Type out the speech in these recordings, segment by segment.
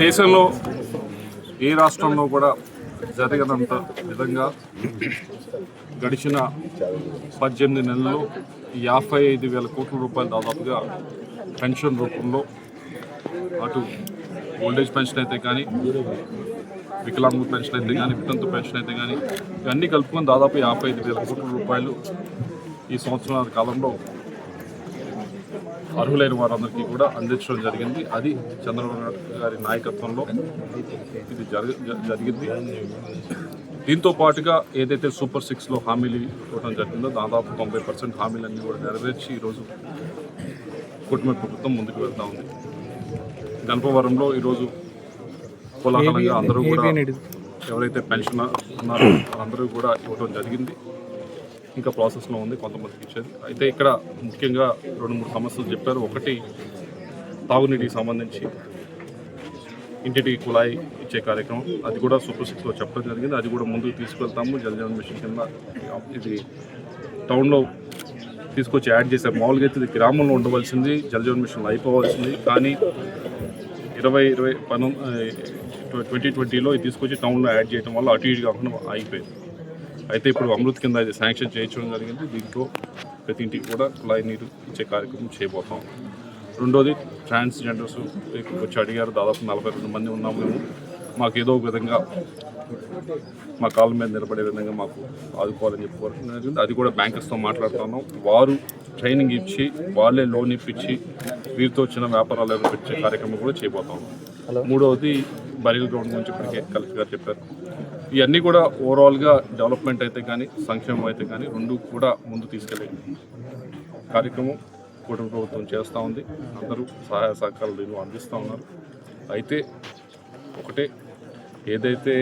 దేశంలో ఏ రాష్ట్రంలో కూడా జరగనంత విధంగా గడిచిన పద్దెనిమిది నెలల్లో యాభై ఐదు వేల కోట్ల రూపాయలు దాదాపుగా పెన్షన్ రూపంలో అటు ఓల్డేజ్ పెన్షన్ అయితే కానీ వికలాంగుల పెన్షన్ అయితే కానీ వితంతు పెన్షన్ అయితే కానీ ఇవన్నీ కలుపుకొని దాదాపు యాభై ఐదు వేల కోట్ల రూపాయలు ఈ సంవత్సరాల కాలంలో అర్హులైన వారందరికీ కూడా అందించడం జరిగింది. అది చంద్రబాబు నాయుడు గారి నాయకత్వంలో ఇది జరిగింది. దీంతో పాటుగా ఏదైతే సూపర్ సిక్స్లో హామీలు ఇవ్వడం జరిగిందో దాదాపు తొంభై పర్సెంట్ హామీలన్నీ కూడా నెరవేర్చి ఈరోజు కుటుంబ ప్రభుత్వం ముందుకు వెళ్తా ఉంది. గణపవరంలో ఈరోజు కోలాహలంగా అందరూ కూడా ఎవరైతే పెన్షన్ ఉన్నారో వాళ్ళందరూ కూడా ఇవ్వడం జరిగింది. ఇంకా ప్రాసెస్లో ఉంది కొంతమందికి ఇచ్చేది. అయితే ఇక్కడ ముఖ్యంగా రెండు మూడు సమస్యలు చెప్పారు. ఒకటి తాగునీటికి సంబంధించి ఇంటికి కుళాయి ఇచ్చే కార్యక్రమం. అది కూడా సూపర్ సిక్స్లో చెప్పడం జరిగింది. అది కూడా ముందుకు తీసుకెళ్తాము. జల్ మిషన్ కింద ఇది టౌన్లో తీసుకొచ్చి యాడ్ చేశారు మామూలుగా అయితే ఇది గ్రామంలో ఉండవలసింది. జలజీవన్ మిషన్లో అయిపోవాల్సింది. కానీ ఇరవై ఇరవై పను ట్వంటీ ట్వంటీలో ఇది తీసుకొచ్చి టౌన్లో యాడ్ చేయడం వల్ల అటు ఇటు కాకుండా అయిపోయింది. అయితే ఇప్పుడు అమృత్ కింద ఇది శాంక్షన్ చేయించడం జరిగింది. దీంట్లో ప్రతి ఇంటికి కూడా కుళాయి నీరు ఇచ్చే కార్యక్రమం చేయబోతాం. రెండోది ట్రాన్స్జెండర్స్ వచ్చి అడిగారు. దాదాపు నలభై రెండు మంది ఉన్నాము మేము. మాకు ఏదో ఒక విధంగా మా కాళ్ళ మీద నిలబడే విధంగా మాకు ఆదుకోవాలని చెప్పి కోరడం జరిగింది. అది కూడా బ్యాంకర్స్తో మాట్లాడుతున్నాం. వారు ట్రైనింగ్ ఇచ్చి వాళ్ళే లోన్ ఇప్పించి వీరితో చిన్న వ్యాపారాలు పెట్టే కార్యక్రమం కూడా చేయబోతాం. మూడవది బరీల్ గ్రౌండ్ గురించి ఇప్పటికే కలెక్టర్ గారు చెప్పారు. ఇవన్నీ కూడా ఓవరాల్గా డెవలప్మెంట్ అయితే కానీ సంక్షేమం అయితే కానీ రెండు కూడా ముందు తీసుకెళ్ళే కార్యక్రమం కూటమి ప్రభుత్వం చేస్తూ ఉంది. అందరూ సహాయ సహకారాలు దీన్ని అందిస్తూ ఉన్నారు. అయితే ఒకటే ఏదైతే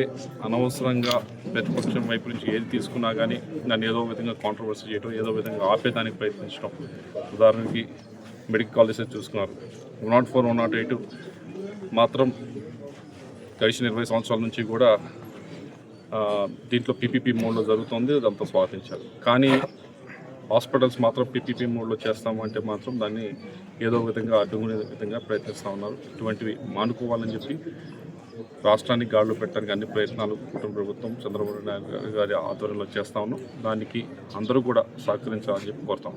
అనవసరంగా ప్రతిపక్షం వైపు నుంచి ఏది తీసుకున్నా కానీ దాన్ని ఏదో విధంగా కాంట్రవర్సీ చేయడం ఏదో విధంగా ఆపేదానికి ప్రయత్నించడం ఉదాహరణకి మెడికల్ కాలేజెస్ చూసుకున్నారు. One nought four one nought eight మాత్రం గడిచిన ఇరవై సంవత్సరాల నుంచి కూడా దీంట్లో పీపీపీ మోడ్లో జరుగుతుంది అదంతా స్వాగతించాలి కానీ హాస్పిటల్స్ మాత్రం పీపీపీ మోడ్లో చేస్తామంటే మాత్రం దాన్ని ఏదో విధంగా అడ్డుకునే విధంగా ప్రయత్నిస్తూ ఉన్నారు. ఇటువంటివి మానుకోవాలని చెప్పి రాష్ట్రానికి గాడులు పెట్టడానికి అన్ని ప్రయత్నాలు కుటుంబ ప్రభుత్వం చంద్రబాబు నాయుడు గారి ఆధ్వర్యంలో చేస్తా ఉన్నాం. దానికి అందరూ కూడా సహకరించాలని చెప్పి కోరుతాం